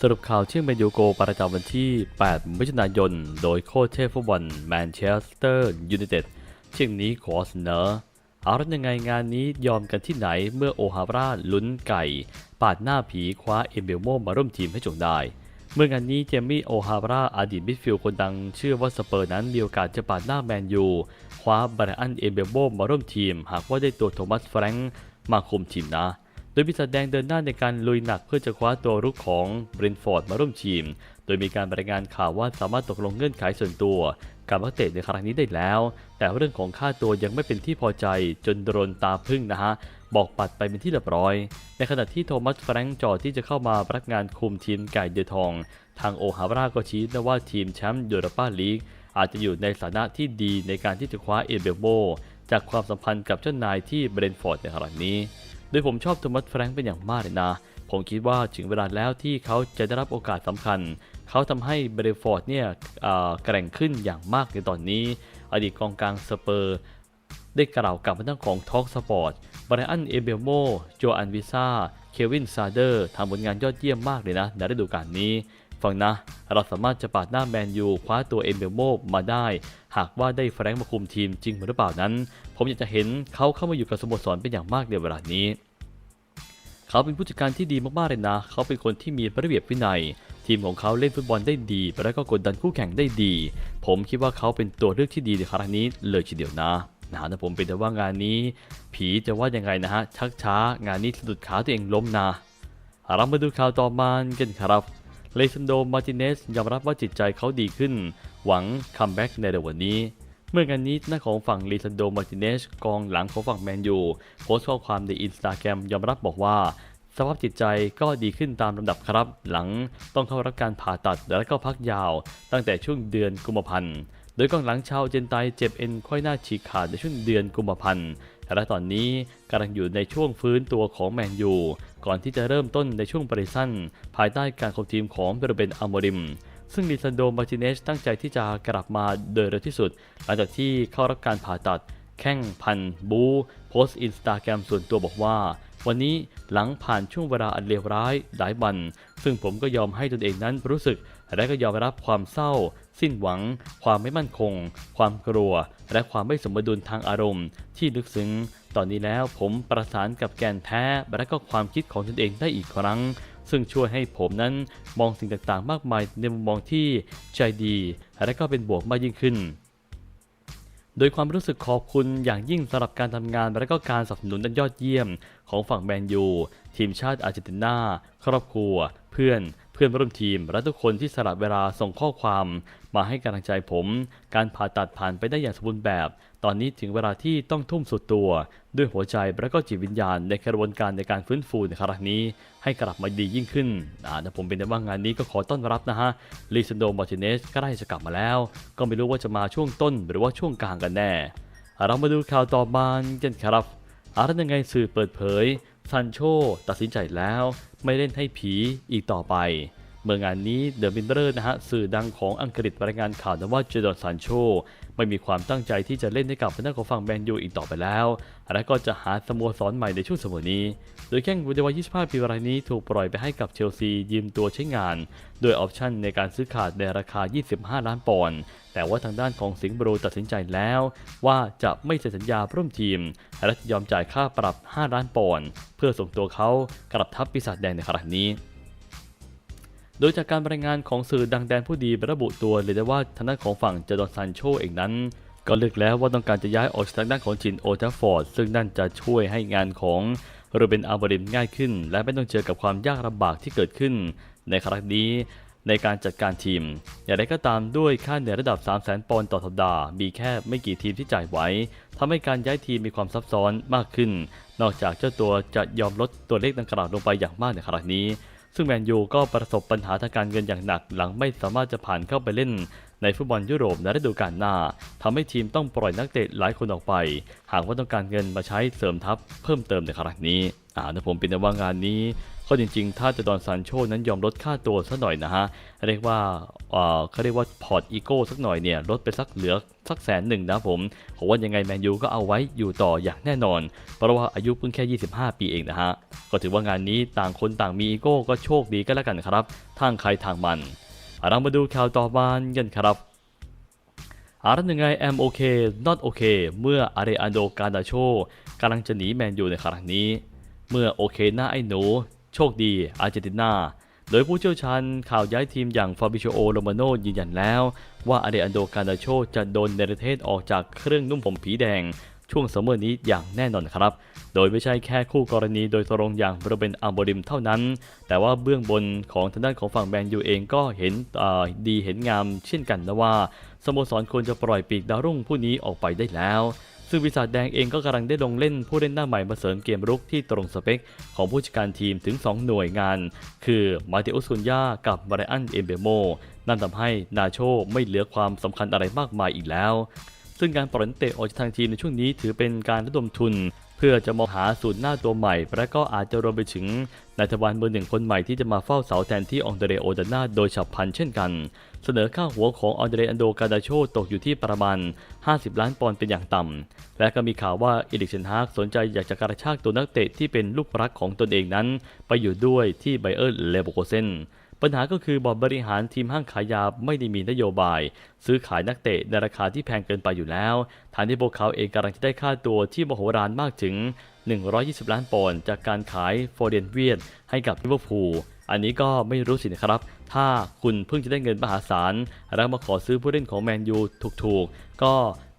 สรุปข่าวเชื่อมเมนยูโกประจำวันที่ 8 มิถุนายน โดยโค้ชเทพฟุตบอลแมนเชสเตอร์ยูไนเต็ดเที่ยงนี้ขอเสนอเอาละยังไงงานนี้ยอมกันที่ไหนเมื่อโอฮาร่าลุ้นไก่ ปาดหน้าผีคว้าเอเบลโมมาร่วมทีมให้จงได้ เมื่องานนี้เจมี่โอฮาร่าอดีตมิดฟิลด์คนดัง เชื่อว่าสเปอร์นั้นมีโอกาสจะปาดหน้าแมนยูคว้าบรอันเอเบลโมมาร่วมทีม หากว่าได้ตัวโทมัสแฟรงค์มาคุมทีมนะ ดยปีศาจแดงเดินหน้าในการลุยหนักเพื่อจะคว้าตัวรุกของบรินฟอร์ดมาร่วมทีม โดยมีการรายงานข่าวว่าสามารถตกลงเงื่อนไขส่วนตัวกับนักเตะในครั้งนี้ได้แล้ว แต่เรื่องของค่าตัวยังไม่เป็นที่พอใจจนโดนตาพึ่งนะฮะ บอกปัดไปเป็นที่เรียบร้อย ในขณะที่โทมัสแฟรงค์จอดที่จะเข้ามารับงานคุมทีมไก่เดือทอง ทางโอฮาร่าก็ชี้นะว่าทีมแชมป์ยูโรปาลีกอาจจะอยู่ในสถานะที่ดีในการที่จะคว้าเอเบลโบจากความสัมพันธ์กับเจ้านายที่เบรนฟอร์ดในครั้งนี้ ยผมชอบโทมัสแฟรงค์เป็นอย่างมากเลยนะ ผมคิดว่าถึงเวลาแล้วที่เขาจะได้รับโอกาสสำคัญ เขาทำให้เบรย์ฟอร์ดเนี่ยแกร่งขึ้นอย่างมากในตอนนี้ อดีตกองกลางสเปอร์ ได้กล่าวกับทางของท a l k กสปอร์ตบรอันเอเบลโม โจอันวิซาเควินซาเดอร์ทำผลงานยอดเยี่ยมมากเลยนะในฤดูกาลนี้ฟังนะ เราสามารถจะปาดหน้าแมนยูคว้าตัวเอเบลโมมาได้ หากว่าได้แฟรงค์มาคุมทีมจริงหรือเปล่านั้น ผมอยากจะเห็นเขาเข้ามาอยู่กับสโมสรเป็นอย่างมากในเวลานี้ เขาเป็นผู้จัดการที่ดีมากๆเลยนะ เขาเป็นคนที่มีระเบียบวินัย ทีมของเขาเล่นฟุตบอลได้ดีและก็กดดันคู่แข่งได้ดี ผมคิดว่าเขาเป็นตัวเลือกที่ดีในครั้งนี้เลยทีเดียวนะนะฮะแต่ผมเป็นแต่ว่างานนี้ ผีจะว่ายังไงนะฮะชักช้างานนี้สะดุดขาตัวเองล้มนะเรามาดูข่าวต่อมากันครับเลซันโด มาร์ติเนสยอมรับว่าจิตใจเขาดีขึ้น หวังคัมแบ็กในเร็ววันนี้ เมื่องานนี้หน้าของฝั่งเลซันโดมาร์ติเนสกองหลังของฝั่งแมนยูโพสต์ข้อความในอินสตาแกรมยอมรับบอกว่าสภาพจิตใจก็ดีขึ้นตามลำดับครับ หลังต้องเข้ารับการผ่าตัดและก็พักยาว ตั้งแต่ช่วงเดือนกุมภาพันธ์ โดยกองหลังชาวเจนไตเจ็บเอ็นค่อยหน้าฉีกขาดในช่วงเดือนกุมภาพันธ์และตอนนี้กำลังอยู่ในช่วงฟื้นตัวของแมนยู ก่อนที่จะเริ่มต้นในช่วงปริสั้นภายใต้การคุมทีมของเบรเบนอัมโมริม ซึ่งลิซันโดมาร์ติเนสตั้งใจที่จะกลับมาโดยเร็วที่สุด หลังจากที่เข้ารับการผ่าตัด แข้งพันบูโพสต์อินสตาแกรมส่วนตัวบอกว่า วันนี้หลังผ่านช่วงเวลาอันเลวร้ายหลายวัน ซึ่งผมก็ยอมให้ตนเองนั้นรู้สึก และก็ยอมรับความเศร้า สิ้นหวัง ความไม่มั่นคง ความกลัว และความไม่สมดุลทางอารมณ์ ที่ลึกซึ้ง ตอนนี้แล้วผมประสานกับแกนแท้และก็ความคิดของตนเองได้อีกครั้ง ซึ่งช่วยให้ผมนั้นมองสิ่งต่างๆ มากมายในมุมมองที่ใจดี และก็เป็นบวกมากยิ่งขึ้น โดยความรู้สึกขอบคุณอย่างยิ่งสำหรับการทำงานและก็การสนับสนุนอันยอดเยี่ยม ของฝั่งแมนยูทีมชาติอาร์เจนตินาครอบครัว เพื่อน เพื่อนร่วมทีมและทุกคนที่สละเวลาส่งข้อความมาให้กำลังใจผม การผ่าตัดผ่านไปได้อย่างสมบูรณ์แบบ ตอนนี้ถึงเวลาที่ต้องทุ่มสุดตัว ด้วยหัวใจและก็จิตวิญญาณในกระบวนการในการฟื้นฟูในครั้งนี้ ให้กลับมาดียิ่งขึ้นอ่าแต่ผมเป็นแต่ว่างานนี้ก็ขอต้อนรับนะฮะลิซันโดมาร์ติเนสก็ได้จะกลับมาแล้ว ก็ไม่รู้ว่าจะมาช่วงต้นหรือว่าช่วงกลางกันแน่ เรามาดูข่าวต่อมากันครับอาร์ตยังไงสื่อเปิดเผย ซันโชตัดสินใจแล้วไม่เล่นให้ผีอีกต่อไป เมื่องานนี้เดอะมินเบอร์นะฮะสื่อดังของอังกฤษรายงานข่าวนะว่าเจดอนซันโชไม่มีความตั้งใจที่จะเล่นให้กับพนักของฝั่งแมนยูอีกต่อไปแล้ว และก็จะหาสโมสรใหม่ในช่วงสมัยนี้ โดยแข้งวัยวัย25 ปีรายนี้ถูกปล่อยไปให้กับเชลซียืมตัวใช้งาน โดยออปชั่นในการซื้อขาดในราคา 25 ล้านปอนด์แต่ว่าทางด้านของสิงห์บรูตัดสินใจแล้ว ว่าจะไม่เซ็นสัญญาร่วมทีม และจะยอมจ่ายค่าปรับ 5 ล้านปอนด์เพื่อส่งตัวเขากลับทัพปีศาจแดงในครั้งนี้ โดยจากการรายงานของสื่อดังแดนผู้ดีระบุตัวเลยได้ว่าทางด้านของฝั่งเจดอนซันโชเองนั้น ก็เลือกแล้วว่าต้องการจะย้ายออกจากด้านของจินโอทัฟฟอร์ด ซึ่งนั่นจะช่วยให้งานของโรเบนอาร์บริมง่ายขึ้น และไม่ต้องเจอกับความยากลำบากที่เกิดขึ้น ในครั้งนี้ในการจัดการทีม อย่างไรก็ตามด้วยค่าเหนื่อยระดับ 3 0 0 0 0 0 ปอนด์ต่อสัปดาห์ มีแค่ไม่กี่ทีมที่จ่ายไหวทำให้การย้ายทีมมีความซับซ้อนมากขึ้น นอกจากเจ้าตัวจะยอมลดตัวเลขดังกล่าวลงไปอย่างมากในครั้งนี้ ซึ่งแมนยูก็ประสบปัญหาทางการเงินอย่างหนัก หลังไม่สามารถจะผ่านเข้าไปเล่นในฟุตบอลยุโรปในฤดูกาลหน้าทำให้ทีมต้องปล่อยนักเตะหลายคนออกไป หากว่าต้องการเงินมาใช้เสริมทัพเพิ่มเติมในครั้งนี้อ่านะผมเป็นแต่ว่างานนี้ ก็จริงๆ ถ้าจะดอนซานโชนั้นยอมลดค่าตัวสักหน่อยนะฮะ เรียกว่าเขาเรียกว่าพอร์ตอีโก้สักหน่อยเนี่ยลดไปสักเหลือสักแสนหนึ่งนะผมผมว่ายังไงแมนยูก็เอาไว้อยู่ต่ออย่างแน่นอน เพราะว่าอายุเพิ่งแค่ 25 ปีเองนะฮะ ก็ถือว่างานนี้ต่างคนต่างมีอีโก้ก็โชคดีก็แล้วกันครับ ทางใครทางมันเรามาดูข่าวต่อมากันครับอาร์ตยังไง am okay not okay เมื่ออาเรอันโดการดาโชกำลังจะหนีแมนยูในครั้งนี้ เมื่อโอเคหน้าไอ้หนู โชคดีอาร์เจนตินา โดยผู้เชี่ยวชาญข่าวย้ายทีมอย่างฟาบิโชโอโรมาโนยืนยันแล้ว ว่าอาเรอันโดการาโชจะโดนเนรเทศออกจากเครื่องนุ่มผมผีแดงช่วงซัมเมอร์นี้อย่างแน่นอนครับ โดยไม่ใช่แค่คู่กรณีโดยตรงอย่างโรเบนอัมบริมเท่านั้น แต่ว่าเบื้องบนของทางด้านของฝั่งแมนยูเองก็เห็นดีเห็นงามเช่นกันนะว่าสโมสรควรจะปล่อยปีกดาวรุ่งผู้นี้ออกไปได้แล้ว ซึ่งวิสาจแดงเองก็กำลังได้ลงเล่นผู้เล่นหน้าใหม่มาเสริมเกมรุกที่ตรงสเปค ของผู้จัดการทีมถึง 2 หน่วยงาน คือมาติอุสุนยากับมาริอันเอมเบโมนั่นทำให้นาโชไม่เหลือความสำคัญอะไรมากมายอีกแล้ว ซึ่งการปล่อยนักเตะออกจากทางทีมในช่วงนี้ถือเป็นการระดมทุนเพื่อจะมองหาสูตรหน้าตัวใหม่ และก็อาจจะรวมไปถึงนายทวารเบอร์หนึ่งคนใหม่ที่จะมาเฝ้าเสาแทนที่องเดเรโอดาน่าโดยฉับพลันเช่นกัน เสนอค่าหัวขององเดรอันโดกาดาโชตกอยู่ที่ประมาณ 50 ล้านปอนด์เป็นอย่างต่ำ และก็มีข่าวว่าอีลิกเชนฮากสนใจอยากจะกระชากตัวนักเตะที่เป็นลูกรักของตนเองนั้น ไปอยู่ด้วยที่ไบเออร์เลเวอร์โกเซนปัญหาก็คือบอร์ดบริหารทีมห้างขายยาไม่ได้มีนโยบาย ซื้อขายนักเตะในราคาที่แพงเกินไปอยู่แล้วทางที่พวกเขาเองกำลังจะได้ค่าตัวที่มโหฬารมากถึง 120 ล้านปอนด์จากการขายโฟเดนเวียนให้กับลิเวอร์พูล อันนี้ก็ไม่รู้สินะครับ ถ้าคุณเพิ่งจะได้เงินมหาศาลแล้วมาขอซื้อผู้เล่นของแมนยูถูกๆ ก็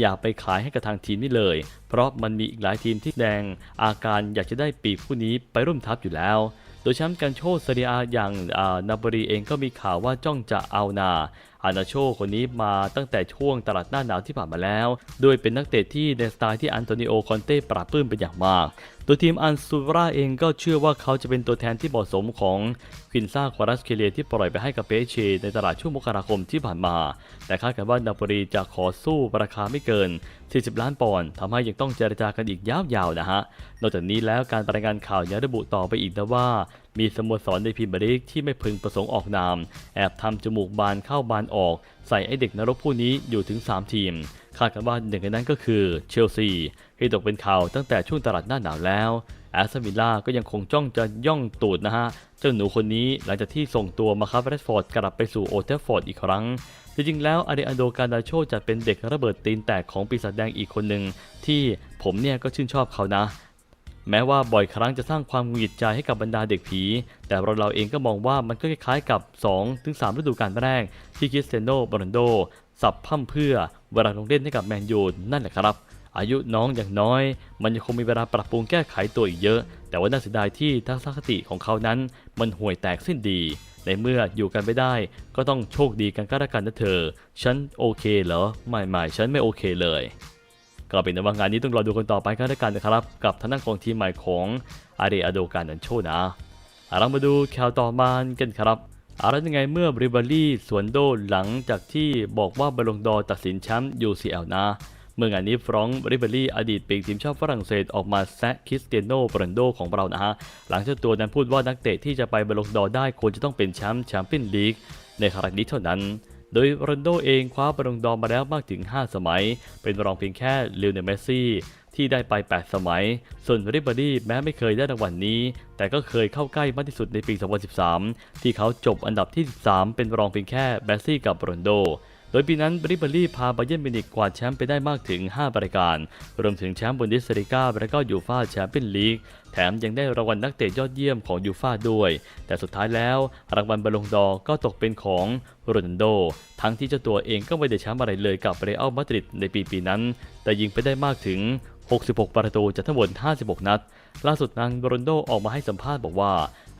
อย่าไปขายให้กับทางทีมนี่เลย เพราะมันมีอีกหลายทีมที่แดง อาการอยากจะได้ปีกผู้นี้ไปร่วมทัพอยู่แล้ว โดยแชมป์การโชว์ซีเรียอย่างนาบรีเองก็มีข่าวว่าจ้องจะเอานาอานาโชคนนี้มาตั้งแต่ช่วงตลาดหน้าหนาวที่ผ่านมาแล้ว โดยเป็นนักเตะที่ในสไตล์ที่อันโตนิโอคอนเต้ปราบปลื้มเป็นอย่างมาก ตัวทีมอันซูราเองก็เชื่อว่าเขาจะเป็นตัวแทนที่เหมาะสมของควินซ่าควารัสเคเลียที่ปล่อยไปให้กับเปเชในตลาดช่วงมกราคมที่ผ่านมา แต่คาดกันว่านาโปลีจะขอสู้ราคาไม่เกิน 40 ล้านปอนด์ทำให้ยังต้องเจรจากันอีกยาวๆนะฮะ นอกจากนี้แล้วการรายงานข่าวยังระบุต่อไปอีกนะว่า มีสโมสรในพรีเมียร์ลีกที่ไม่พึงประสงค์ออกนาม แอบทำจมูกบานเข้าบานออก ใส่ไอเด็กนรกผู้นี้อยู่ถึง 3 ทีม คาดกันว่าหนึ่งในนั้นก็คือเชลซีที่ตกเป็นข่าวตั้งแต่ช่วงตลาดหน้าหนาวแล้วแอสตันวิลล่าก็ยังคงจ้องจะย่องตูดนะฮะ เจ้าหนูคนนี้หลังจากที่ส่งตัวมาคาร์เรสฟอร์ดกลับไปสู่โอเทฟฟอร์ดอีกครั้ง จริงๆ แล้วอาเดอันโดการดาโชจะเป็นเด็กระเบิดตีนแตกของปีศาจแดงอีกคนหนึ่งที่ผมเนี่ยก็ชื่นชอบเขานะ แม้ว่าบ่อยครั้งจะสร้างความหงุดหงิดใจให้กับบรรดาเด็กผี แต่เราเราเองก็มองว่ามันก็คล้ายๆกับ 2-3 ฤดูกาลแรก ที่คริสเตียโนโรนัลโด สับพร่ำเพื่อเวลาลงเล่นให้กับแมนยูนั่นแหละครับ อายุน้องอย่างน้อย มันยังคงมีเวลาปรับปรุงแก้ไขตัวอีกเยอะ แต่ว่าน่าเสียดายที่ทัศนคติของเขานั้น มันห่วยแตกสิ้นดีในเมื่ออยู่กันไม่ได้ก็ต้องโชคดีกันก็แล้วกันนะเธอ ฉันโอเคเหรอ ไม่ไม่ฉันไม่โอเคเลย ก็เป็นว่างานนี้ต้องรอดูกันต่อไปก็แล้วกันนะครับ กับทางด้านของทีมใหม่ของอาเดอโดการนันโชนะอะเรามาดูข่าวต่อมากันครับอะไรยังไงเมื่อบริบารี่สวนโดหลังจากที่บอกว่าบอลงดอร์ตัดสินแชมป์ UCL นะ เมื่องานนี้ฟรองก์ริบอรี่อดีตปีกทีมชาติฝรั่งเศสออกมาแซะคริสเตียโนโรนัลโดของเรานะฮะ หลังเจ้าตัวนั้นพูดว่านักเตะที่จะไปบอลงดอร์ได้ควรจะต้องเป็นแชมป์แชมเปี้ยนลีกในครั้งนี้เท่านั้น โดยโรนัลโดเองคว้าบอลงดองมาแล้วมากถึง 5 สมัย เป็นรองเพียงแค่เลโอเนลเมสซี่ที่ได้ไป 8 สมัย ส่วนริบบารี่แม้ไม่เคยได้รางวัลนี้ แต่ก็เคยเข้าใกล้มากที่สุดในปี 2013 ที่เขาจบอันดับที่ 13 เป็นรองเพียงแค่แมสซี่กับโรนัลโด โดยปีนั้นบริเบอรี่พาบาเยิร์นมิวนิกกวาดแชมป์ไปได้มากถึง 5 รายการ รวมถึงแชมป์บุนเดสลิก้าและก็ยูฟ่าแชมเปี้ยนลีก แถมยังได้รางวัลนักเตะยอดเยี่ยมของยูฟ่าด้วย แต่สุดท้ายแล้วรางวัลบอลลงดอร์ก็ตกเป็นของโรนัลโด ทั้งที่เจ้าตัวเองก็ไม่ได้แชมป์อะไรเลยกับเรอัลมาดริดในปีปีนั้น แต่ยิงไปได้มากถึง 66 ประตูจากทั้งหมด 56 นัด ล่าสุดนางโรนัลโดออกมาให้สัมภาษณ์บอกว่า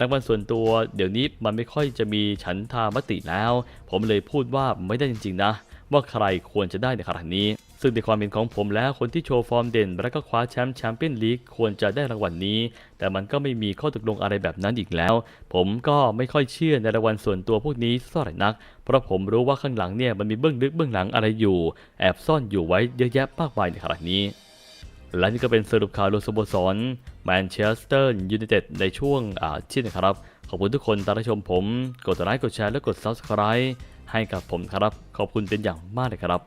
รางวัลส่วนตัวเดี๋ยวนี้มันไม่ค่อยจะมีฉันทามติแล้ว ผมเลยพูดว่าไม่ได้จริง ๆ นะ ว่าใครควรจะได้ในครั้งนี้ ซึ่งในความเห็นของผมแล้วคนที่โชว์ฟอร์มเด่น และก็คว้าแชมป์แชมเปี้ยนลีกควรจะได้รางวัลนี้ แต่มันก็ไม่มีข้อตกลงอะไรแบบนั้นอีกแล้ว ผมก็ไม่ค่อยเชื่อในรางวัลส่วนตัวพวกนี้สักเท่าไหร่นัก เพราะผมรู้ว่าข้างหลังเนี่ยมันมีเบื้องลึกเบื้องหลังอะไรอยู่ แอบซ่อนอยู่ไว้เยอะแยะมากมายในขณะนี้ และนี่ก็เป็นสรุปข่าวรวมสโมสรแมนเชสเตอร์ยูไนเต็ดในช่วงอาทิตย์นะครับ ขอบคุณทุกคนที่รับชมผม กดไลค์กดแชร์และกด Subscribe ให้กับผมครับ ขอบคุณเป็นอย่างมากเลยครับ